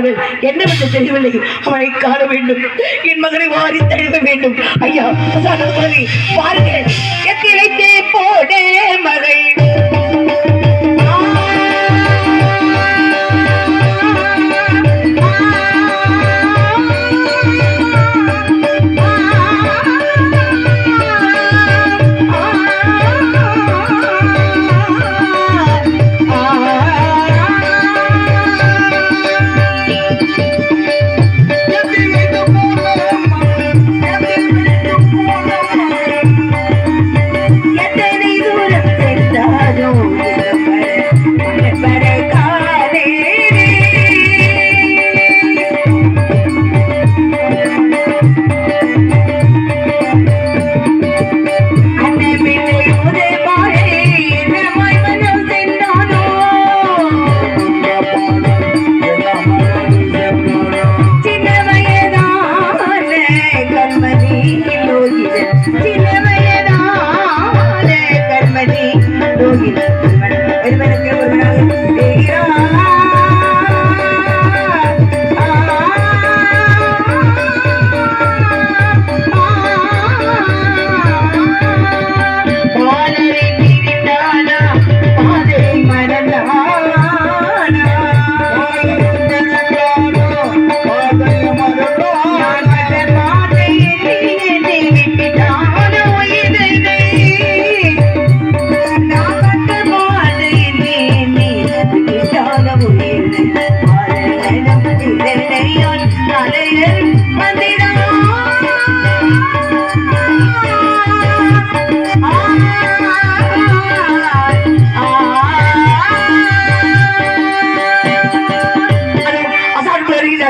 இருக்கிறார்கள் என்னவென்று தெரியவில்லை. அவளை காண வேண்டும். என் மகனை வாரி தழுவ வேண்டும். ஐயா பாருங்கள் எத்தி வைத்தே Anybody that feels like that?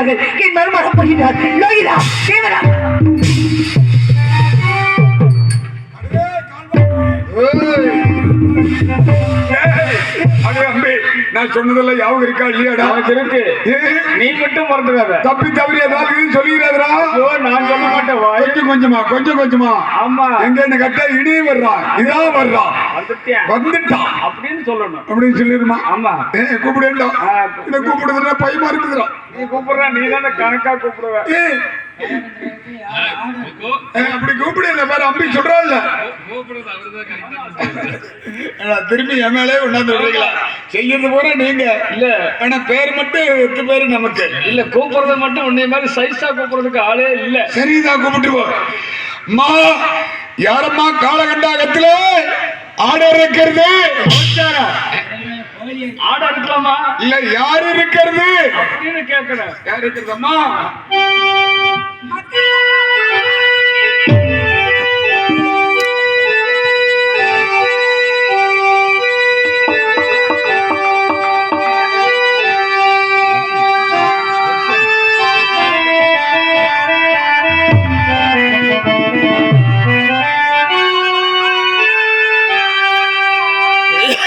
Azan வருகிறார்கள் என் மருமகன் போகிறார் லோகிதா தேவரா நான் சொன்னதெல்லாம் யாவும் இருக்கா இல்லையாடா? இருக்கு. நீ மட்டும் மறந்துடாத தப்பி தவறி ஏதாவது இது சொல்லிக்கிறாதரா ஐயோ நான் சொல்ல மாட்டேன் கொஞ்சம் கொஞ்சமா கொஞ்சம் கொஞ்சமா. ஆமா. எங்க என்ன கட்ட இடி வர்றான் இதான் வர்றான் வந்துட்டேன் அப்படின்னு சொல்லணும். அப்படின்னு சொல்லிருமா? ஆமா. ஏ கூப்பிடா ஆ, என்ன கூப்பிடுறதுல பயமா இருக்குதுடா. நீ கூப்பிடுற நீ தானே கணக்கா கூப்பிடுவ. ஏய் ஏ, அப்படி கூப்பிடு என்ன பேர் அம்பி ஏடா, திரும்பி என் மேலே கொண்டாந்து விடுறீங்களா? செய்யறது பூரா நீங்க. இல்ல. ஆனா பேர் மட்டும் எட்டு பேரு நமக்கு. இல்ல கூப்பிடுறது மட்டும் உன்னை மாதிரி சைஸா கூப்பிடுறதுக்கு ஆளே இல்ல. சரிதான் கூப்பிட்டு போ அம்மா யாரம்மா காலகண்டாகத்துல ஆட இருக்கிறது ஆடா இருக்கலாமா இல்ல யாரு இருக்கிறது? அப்படின்னு கேக்குறேன் யார் இருக்கிறதம்மா